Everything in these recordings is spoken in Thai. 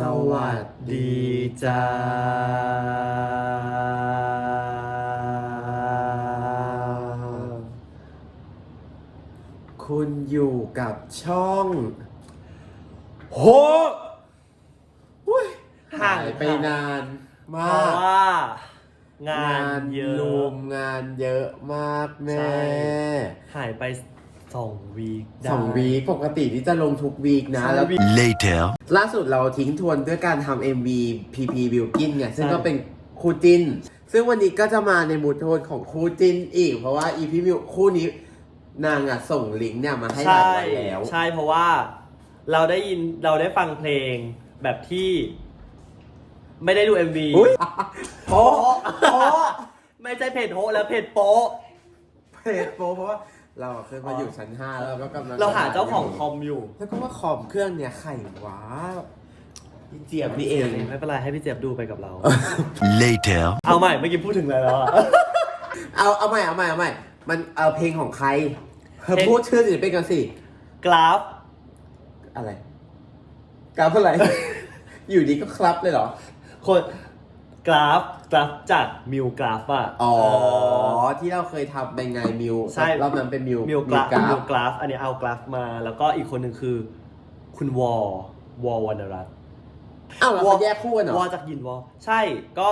สวัสดีจ้าคุณอยู่กับช่อง โหอุ๊ยหายไปนานเพมาราะกว่า งานเยอะ ลุมงานเยอะมากแน่ใช่หายไป สองวีคได้ สองวีคปกติที่จะลงทุกวีคนะใช่แล้ว Later. ล่าสุดเราทิ้งทวนด้วยการทำ MV PP b i l k i n ไงซึ่งใช่ ก็เป็นคู่จิ้น ซึ่งวันนี้ก็จะมาในมูทโทนของคู่จิ้นอีก เพราะว่า EP มิวคู่นี้นางอะส่งลิงก์เนี่ยมาให้หลายใช่วันแล้ว ใช่เพราะว่าเราได้ยินเราได้ฟังเพลงแบบที่ ไม่ได้ดู MV อุ๊ยโป๊ะโป๊ะไม่ใช่เพจโฮแล้วเพจโป๊ะ เพจโป๊ะเพราะว่า เราอะขึ้นมาอยู่ชั้น5แล้วเราก็กำลังเราหาเจ้าของคอมอยู่ แล้วก็ว่าคอมเครื่องเนี่ยไข่วะพี่เจี๊ยบนี่เองไม่เป็นไรให้พี่เจี๊ยบดูไปกับเรา Later. เอาใหม่เมื่อกี้พูดถึงอะไรแล้วอะ เอาเอาใหม่เอาใหม่เอาใหม่ มันเอาเพลงของใครเธอเพลง พูดชื่อศิลปินกันสิ กราฟ อะไรกราฟอะไร อยู่ดีก็ครับเลยเหรอ คน กราฟกราฟจากมิวกราฟอะอ๋อเออที่เราเคยทำเป็นไงมิวใช่รอบนั้นเป็นมิวมิวกราฟกรามิฟวกราฟ อันนี้เอากราฟมา แล้วก็อีกคนหนึ่งคือ คุณวอวอวรรณรัตน์อ้าวแล้วเขาแยกคู่กันเหรอวอจากยินวอใช่ก็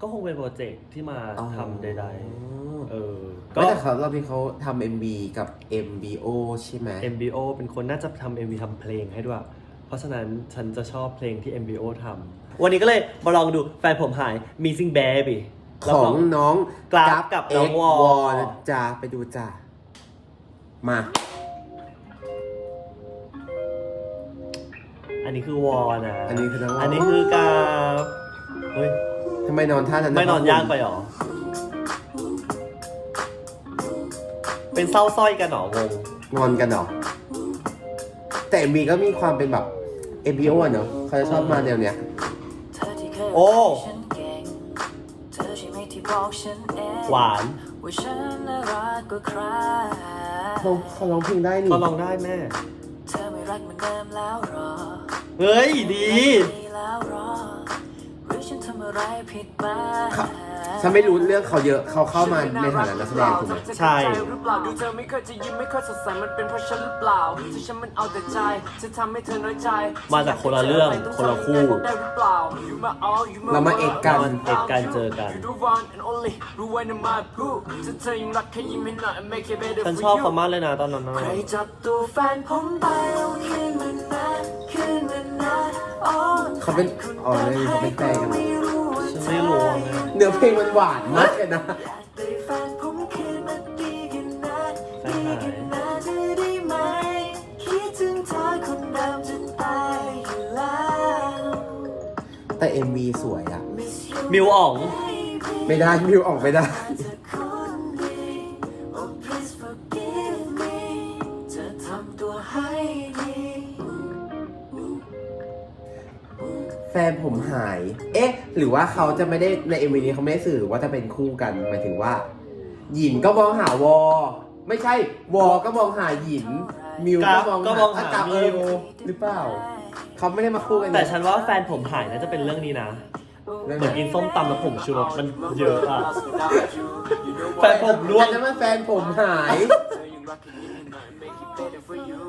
ก็คงเป็นโปรเจกต์ที่มาอ๋อทำใดๆเออก็ก็แต่เขารอบนี้เขาทำ MB กับ MBO ใช่ไหม MBO เป็นคนน่าจะทำ MV ทำเพลงให้ด้วย เพราะฉะนั้นฉันจะชอบเพลงที่ MBO ทำ วันนี้ก็เลยมาลองดูแฟนผมหาย Missing Baby แล้วขอก็งน้องกราฟกับน้อง X วอวอนะจ้าไปดูจ้ามา อันนี้คือวอนะอันนี้คือน้องวออันนี้คือกราฟเฮ้ย ทำไมนอนท่านั้นไม่นอนยากไปหรอ เป็นเศร้าสร้อยกันหรอวงงอนกันเหรอ แต่ MB ก็มีความเป็นแบบ MBO อะเนอะเขาจะชอบมาแนวเนี้ย โอ้เธอใช่ไหมที่บอกฉันเองหวานว่าฉันน่ารักกว่าใครเขาเขาร้องเพลงได้นี่ก็ลองได้แม่เธอไม่รักเหมือนเดิมแล้วหรอเฮ้ย ดีดีแล้วหรอหรือฉันทำอะไรผิดไปค่ะ ฉันไม่รู้เรื่องเขาเยอะเขาเข้ามาในฐานะนักแสดงถูกไหมใช่ หรือเปล่าดูเธอไม่เคยจะยิ้มไม่เคยสดใสมันเป็นเพราะฉันหรือเปล่าที่ฉันมันเอาแต่ใจจะทำให้เธอน้อยใจมาจากคนละเรื่องคนละคู่ได้หรือเปล่า You my all you my เรามาเอกกันเอกกันเจอกัน You the one and only รู้ไว้ใน my blue ถ้าเธอยังรักแค่ยิ้มให้หน่อย and make it better ฉัน for ชอบ you เขามากเลยนะตอนนั้นนะใครจับตัวแฟนผมไปเอาคืนมันนะคืนมันนะอ๋อเขาเป็นอ๋อเนี่ยเขาเป็นแฟนกันเหรอ ไม่รู้ว่าฉันไม่รู้อะแม่เนื้อเพลงมันหวานมากเลยนะแต่แฟนผมคืนมาดีกันนะแฟดีนหายกันนะจะได้ไหมคิดถึงเธอคนเดิมจะตายอยู่แล้วแต่ MV สวยอะ Miss you มิวอ๋อง baby ไม่ได้มิวออกไม่ได้เธอคนดี Oh please forgive me จะทำตัวให้ดีแฟนผมหายเอ๊ะ หรือว่าเขาจะไม่ได้ใน MV นี้เขาไม่ได้สื่อว่าจะเป็นคู่กันหมายถึงว่า หยินก็มองหาวอ ไม่ใช่วอก็มองหาหยินมิวกราก็ฟมองก็มองหาะกราฟมิวเออหรือเปล่าเขาไม่ได้มาคู่กันแต่ฉันว่าแฟนผมหายน่าจะเป็นเรื่องนี้นะ เรื่องเหมือนไหนกินส้มตำแล้วผมชูรสมันเยอะอะแฟนผมร่วงอันนั้นมันแฟนผมหายเธอยังรักแค่ยิ้มให้หน่อย and make it better for you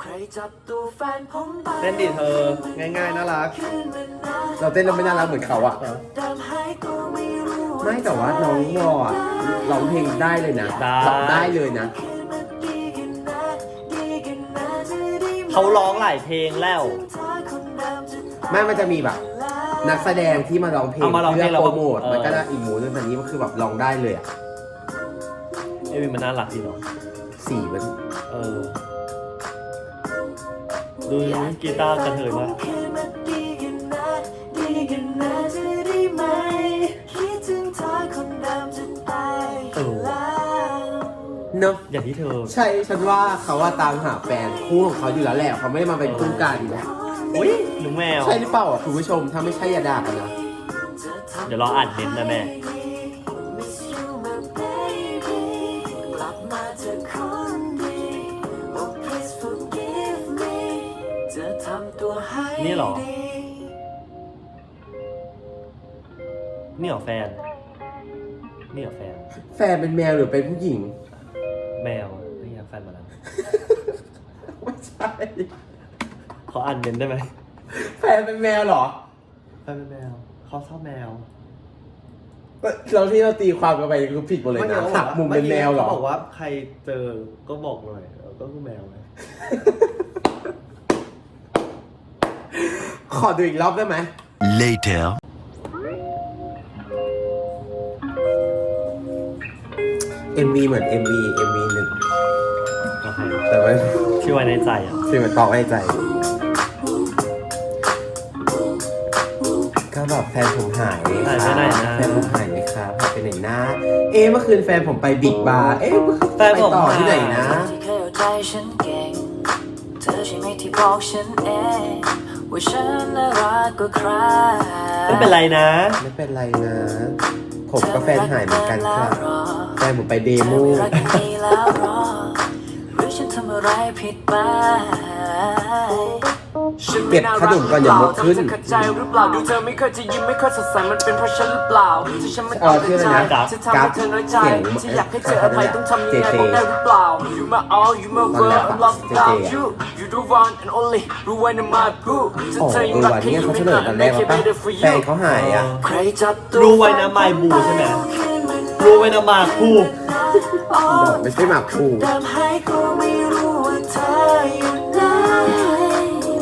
ใครจับตัวแฟนผมไปเล่นดิเธอง่ายๆน่ารักคืนมันนะ เราเต้นเราไม่น่ารักเหมือนเขาอะเดิมหายตัวไม่รู้ไม่แต่ว่าน้องวออะร้องเพลงได้เลยนะได้ ร้องได้เลยนะคืนมันดีกันนะดีกันนะจะได้ไหมเขาร้องหลายเพลงแล้วเธอคนเดิมจะตายไม่มันจะมีแบบ นักแสดงที่มาร้องเพลงเอามาร้องเพลงเพื่อแล้วโปก็รโมทเออ มันก็ได้อีกหมูนึงแต่นี้มันคือแบบร้องได้เลยอะเอวิมันน่ารักดีเนาะสีมัน เออ ดูกีตาร์กระเทยมากคื เนาะอย่างที่เธอใช่ฉันว่าเขาว่าตามหาแฟนคู่ของเขาอยู่แล้วแหละเขาไม่มาเป็นคู่กันอุ้ยหนูแมว ใช่หรือเปล่าคุณผู้ชมถ้าไม่ใช่อย่าด่ากันนะเดี๋ยวรออ่านเน้นนะแม่ นี่เหรอ นี่เหรอแฟน นี่เหรอแฟน แฟนเป็นแมวหรือเป็นผู้หญิง ขออ่านเมนได้ไหมแฟนเป็นแมวเหรอ แฟนเป็นแมวเขาชอบแมวเราที่เราตีความกันไปคือผิดหมดเลยนะหักมุมเป็นแมวเหรอเขาบอกว่าใครเจอก็บอกหน่อยเออก็คือแมวไงขอดูอีกรอบได้ไหม Later. MV เหมือน MV MV หนึ่ง โอเคแต่ว่าที่ไว้ในใจอะคือมันตอกไว้ใจ ก็แบบแฟนผมหายเลยครับหายไปไหนนะ แฟนผมหายเลยครับหายไปไหนนะ เอ๊ะเมื่อคืนแฟนผมไปบิ๊กบาร์ เอ๊ะเมื่อคืนแฟนไปผมต่อที่ไหนหายนะ ที่เคยเอาใจฉันเก่ง เธอใช่ไหมที่บอกฉันเองว่าฉันน่ารักกว่าใครไม่เป็นไรนะ ไม่เป็นไรนะ ผมก็แฟนหายเหมือนกันครับแฟนผมไปเดเธอโมไม่รักกันดีแล้วหรอหรือ ฉันทำอะไรผิดไปเก็บขนมก่อนอย่ามดขึ้นทำเธอขัดใจหรือเปล่าดูเธอไม่เคยจะยิ้มไม่เคยสดใสมันเป็นเพราะฉันหรือเปล่าที่ฉันมันเออชื่ออะไรนะจะทำให้เธอน้อยใจเสียงที่อยากให้เธออภัยต้องทำยังไงเจเจบอกได้หรือเปล่า You my all you my ตอนแร world ก I'm อะ lost without เจเจอะ you You the one and only รู้ไว้ใน my blue ถ้าอ๋อเธอเอยังอรักวันแค่นี้ยิ้เขามเฉไม่ลเกิยนตอนแรไม่กเคว่ายปะ better for แฟน you เขาหายอะใครจับตัวรู้ไว้นะ My Boo ใช่ไหมรู้ไว้นะมาคู่ ไม่ใช่หมากคู่ดำให้กูไม่รู้ว่าเธออยู่ไหน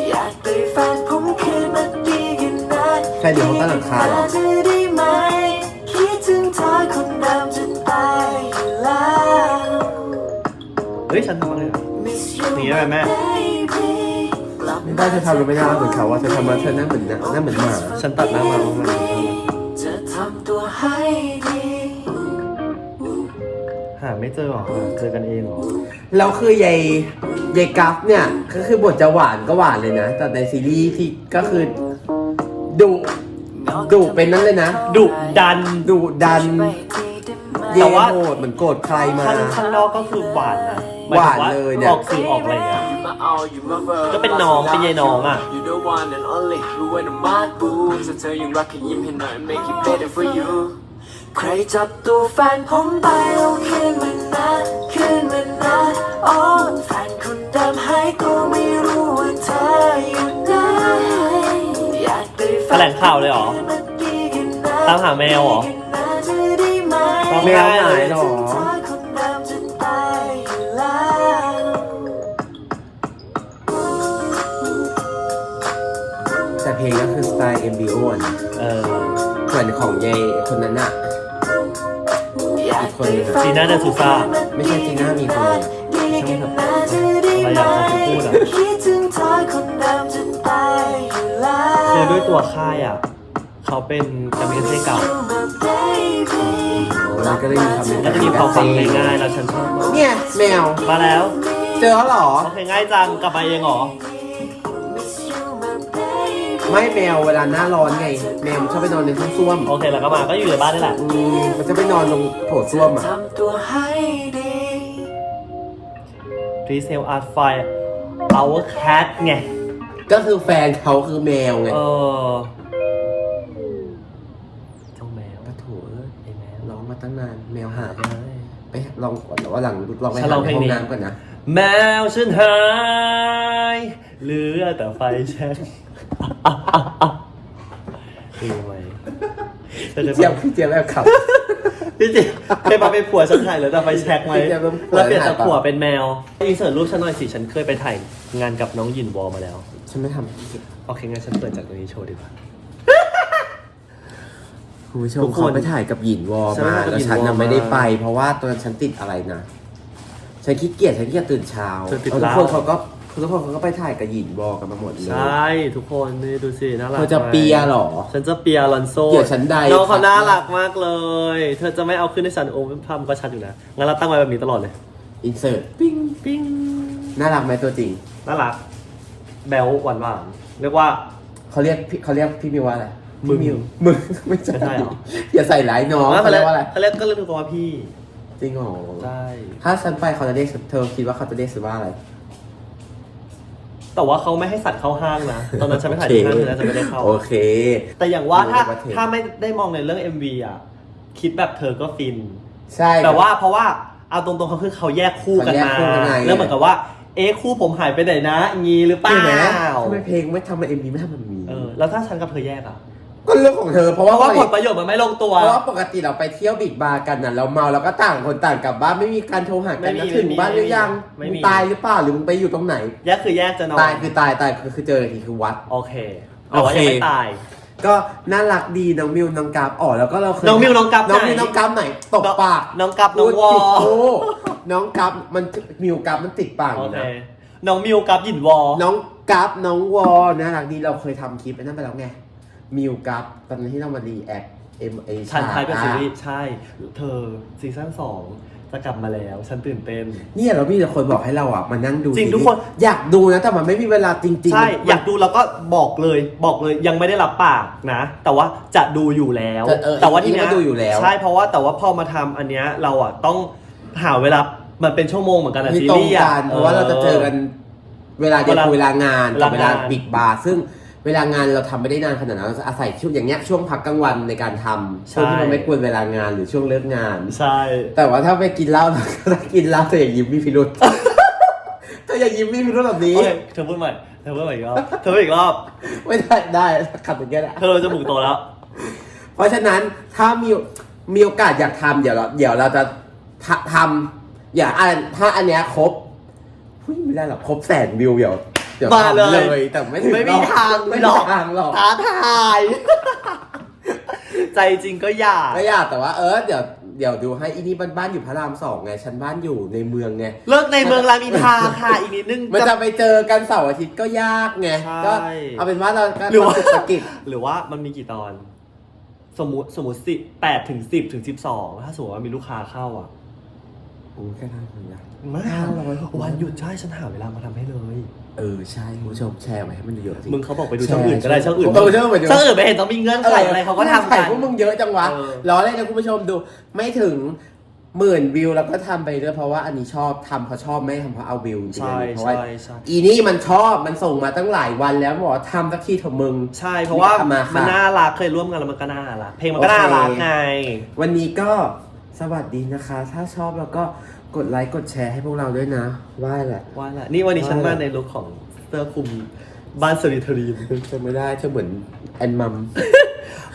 อยากได้แฟนผมคืนมาดีกันนะแฟนอยู่ห้องใต้หลังคาเหรอจะได้ไหมคิดถึงเธอคนเดิมจะตายอยู่แล้วเฮ้ยฉันทำอะไรอะ Miss you หนีได้ไหมแม่ baby ไม่ได้เธอทำแล้วไม่น่ารักเหมือนเขาว่าเธอทำมาเธอหน้าเหมือนหน้าหน้าเหมือนหมาฉันตัดหน้ามาว่ามันจะทำตัวให้ดี หาไม่เจอหรอหาเจอกันเองเหรอแล้วคือยายยายกัฟเนี่ย ก็คือบทจะหวานก็หวานเลยนะ แต่ในซีรีส์ที่ก็คือดุดุเป็นนั่นเลยนะดุดันดุดันแต่เย่ว่าโหดเหมือนโกรธใครมาข้างข้างนอกก็คือหวานนะหวานเลยเนี่ยออกสื่อออกอะไรเงี้ยมาเอาอยู่มาเบอร์ก็เป็นน้องเป็นยายน้องอะ You the one and only รู้ไว้ใน my blue ถ้าเธอยังรักแค่ยิ้มให้หน่อย make it better for you ใครจับตัวแฟนผมไปเอาคืนมันนะคืนมันนะโอ้แฟนคนเดิมให้กูไม่รู้ว่าเธออยู่ไหนอยากได้แฟแถลงข่าวเลยเหรอคืนมาดีกันนะตามหาแมวเหรอดีกันนะจะได้ไหมต้องแมวหายเหรอเธอคนเดิมจะตายอยู่แล้วแต่เพลงก็คือสไตล์ MBO อะนะเออเหมือนของยายคนนั้นอะ อยากได้แฟจีน่าเดอะซูซ่า ไม่ใช่จีน่ามีคนหนึ่งดีกันนะจะได้ไหมอะไรอย่างเขาพูดอะคิดถึงเธอคนเดิมจะตายอยู่แล้วคือด้วยตัวค่ายอะง่เขาเป็นกามิกาเซ่เก่ามันก็เลยมีความเป็นก็จะมีความฟังง่ายๆแล้วฉันชอบมากเนี่ยแมว มาแล้ว เจอเขาเหรอ โอเคง่ายจังกลับมาเองเหรอ ไม่แมวเวลาหน้าร้อนไง แมวมันชอบไปนอนในห้องส้วมโอเคแล้วก็มาก็อยู่ในบ้านนี่แหละ อืมมันจะไปนอนตรงโถส้วมอะ ทำตัวให้ดี Please help us find our cat ไง ก็คือแฟนเขาคือแมวไงเออเจ้าแมวปะโถเอ้ยไอ้แมวร้องมาตั้งนานแมวหายเอ้ยไปลองก่อนแต่ว่าหลังลองไปฉันหาลองในเพลงห้อนี้ งน้ำก่อนนะ แมวฉันหาย เหลือแต่ไฟแช็ก ดีไหมเธอเคยเจี๊ยบพี่เจี๊ยบแบบขับ พี่จิเคยมาเป็นผัวฉันถ่ายหลือแต่ไฟแช็กไหมพี่เจี๊ยบเป็นผัว แล้วเปลี่ยนจากผัวเป็นแมวอินเสิร์ตรูปฉันหน่อยสิฉันเคยไปถ่ายงานกับน้องหยินวอลมาแล้ว ฉันไม่ทำโอเคงั้นฉันเปิดจากตรงนี้โชว์ดีกว่า คุณผู้ชมทุกคนเขาไปถ่ายกับหยินวอฉันไปมาถ่ายกับแล้วหยินฉันวอมาไม่ได้ไป เพราะว่าตอนนั้นฉันติดอะไรนะ ฉันขี้เกียจฉันขี้เกียจตื่นเช้าเธอติดแล้วทุกคนเหล้า เขาก็ ทุกคนเขาก็ไปถ่ายกับหยินวอกันมาหมดเลย ใช่ทุกคนนี่ดูสิน่ารักเธอจะไหมเปียร์เหรอ ฉันจะเปียร์ลอนโซเดี๋ยวฉันใดน้องเขาครับน่ารักมากเลย เธอจะไม่เอาขึ้นให้ฉันโอ้ภาพมันก็ชัดอยู่นะ งั้นเราตั้งไว้แบบนี้ตลอดเลย อินเสิร์ตปิ้งปิ้งน่ารักไหมตัวจริง น่ารัก แบลหวานหวานๆเรียกว่าเขาเรียกพี่เขาเรียกพี่มิวว่าอะไรมึงพี่มิวมึงไม่ใช่ไม่ใช่เหรออย่าใส่ร้ายน้องเขาเรียกว่าอะไรเขาเรียกก็เรียกตัวว่าพี่จริงเหรอใช่ถ้าฉันไปเขาจะเรียกเธอคิดว่าเขาจะเรียกฉันว่าอะไร แต่ว่าเขาไม่ให้สัตว์เข้าห้างนะ ตอนนั้นฉันไปถ่ายที่ห้างเธอน่าจะไม่ได้เข้า โอเค แต่อย่างว่าถ้าดูในประเทศถ้าไม่ได้มองในเรื่อง MV อะ คิดแบบเธอก็ฟิน ใช่ แต่ว่าเพราะว่าเอาตรงๆเขาคือเขาแยกคู่กันเขาแยกมาคู่กันไงแล้วเหมือนกับว่า เอ๊ะคู่ผมหายไปไหนนะงี้หรือเปล่าใช่ไหมทำไมเพลงไม่ทำมาเอ็มวีไม่ทำมันมีเออแล้วถ้าฉันกับเธอแยกอะ ก็เรื่องของเธอเพราะเพว่าราะว่าผลประโยชน์มันไม่ลงตัว เพราะว่าปกติเราไปเที่ยวบิ๊กบาร์กันน่ะเราเมาเราก็ต่างคนต่างกลับบ้านไม่มีการโทรหากันไม่นะมีถึงบ้านหรือยังไม่มึมีงตายหรือเปล่าหรือมึงไปอยู่ตรงไหน แยกคือแยกจะนอนตายคือตายตายคือคือเจออีกทีคือวัด โอเคแต่ว่าโอเคยังไม่ตาย ก็น่ารักดีน้องมิวน้องกราฟอ๋อแล้วก็เราเคยน้องมิวน้องกราฟน้องไหนมิวน้องกราฟไหนตบปากน้องกับน้องวอ พูดผิดโอ้น้องกราฟมันมิวกราฟมันติดปากอโอยู่เคนะน้องมิวกับหยินวอ น้องกราฟน้องวอน่ารักดีเราเคยทำคลิปไอ้นั่นไปแล้วไง มิวกราฟตอนนั้นที่เรามารีแอคเอ็มเอฉันทายเป็นซีรีส์ใช่ เธอซีซั่นสองจะกลับมาแล้ว ฉันตื่นเต้นเนี่ยเรามีแต่คนบอกให้เราอะมานั่งดูจริงซีทุกคนอยากดูนะแต่มันไม่มีเวลาจริงๆใช่มันอยากดูแล้วก็บอกเลยบอกเลยยังไม่ได้รับปากนะ แต่ว่าจะดูอยู่แล้ว แต่เออแต่ว่าทีเนี้ก็ดูอยู่แล้วใช่เพราะว่าแต่ว่าพอมาทำอันเนี้ยเราอะต้องหาเวลามันเป็นชั่วโมงเหมือนกันนะที่ซีตรงรีส์อะกันเพราะว่าเราจะเจอกันเวลาเดียวเวลาคือเวลางานกับเวเวลาลางานบิ๊กบาร์ซึ่ง เวลางานเราทำไม่ได้นานขนาดนั้นเราจะอาศัยช่วงอย่างเงี้ยช่วงพักกลางวันในการทำช่วงที่มันไม่ควรเวลางานหรือช่วงเลิกงาน ใช่ แต่ว่าถ้าไปกินเหล้าเราก็ต้องกินเหล้าเธออย่ายิ้มมีพิรุษ เธออย่ายิ้มมีพิรุษแบบนี้ โอเคเธอพูดใหม่เธอพูดใหม่อีกรอบเธอพูดอีกรอบไม่ได้ได้ขัดอย่างเงี้ยแหละ เธอจะบุกโตแล้ว เพราะฉะนั้นถ้ามีมีโอกาสอยากทำเดี๋ยวเราเดี๋ยวเราจะททำอย่าอันถ้าอันเนี้ยครบเฮ้ยไม่ได้หรอกครบแสนวิวเดี๋ยวเดี๋ยวมาทำเลยเลยแต่ไม่ถึงไม่มีหรอกทางไม่หรมีอกทางหรอกท้าทาย ใจจริงก็อยากก็อยากแต่ว่าเออเดี๋ยวเดี๋ยวดูให้อีนี่บ้านๆอยู่พระรามสองไงฉันบ้านอยู่ในเมืองไง เลิกในเมืองรามอินทราค่ะ อีกนิดนึง มันจะจะไปเจอกันเสาร์อาทิตย์ก็ยากไง ใช่ ก็เอาเป็นว่าเราก็หรือว่าทำธุรกิจหรือว่ามันมีกี่ตอน สมมติสมมติสิบแปดถึงสิบถึงสิบสองถ้าสมมติว่ามีลูกค้าเข้าอะ โอ้แค่นั้นเลยนะไม่ห้าร้อยหกร้อยวันหยุดใช่ฉันหาเวลามาทำให้เลย เออใช่คุณผู้ชมแชร์มาให้มันเยอะๆสิ มึงเขาบอกไปดูแชร์ช่องอื่นก็ได้ช่องอื่นเออช่องอื่นไปดูช่องอื่นไปเห็นต้องมีเงื่อนไขอะไรเขาก็ทำกัน พวกมึงเยอะจังวะเออ ล้อเล่นนะคุณผู้ชมดู ไม่ถึงหมื่นวิวแล้วก็ทำไปด้วยเพราะว่าอันนี้ชอบทำเพราะชอบไม่ได้ทำเพราะเอาวิวจริงๆใช่อันนี้เพราะว่าใช่ใช่อีนี่มันชอบมันส่งมาตั้งหลายวันแล้วบอกว่าทำสักทีเถอะมึง ใช่เพราะว่าทำมามันค่ะน่ารักเคยร่วมกันแล้วมันก็น่ารักเพลงมันก็โอเคน่ารักไง วันนี้ก็ สวัสดีนะคะ ถ้าชอบแล้วก็กดไลค์กดแชร์ให้พวกเราด้วยนะว่าแหละ ว่าละนี่วันนี้ฉันมาในลุคของเสื้อคลุมบ้านสริทรีน เธอไม่ได้เธอเหมือนแอนมัม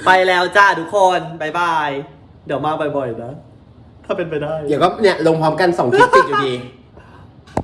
ไปแล้วจ้าทุกคนบายบาย เดี๋ยวมาบ่อยๆนะ ถ้าเป็นไปได้ เดี๋ยวก็เนี่ยลงพร้อมกันสองคลิปติดอยู่ดี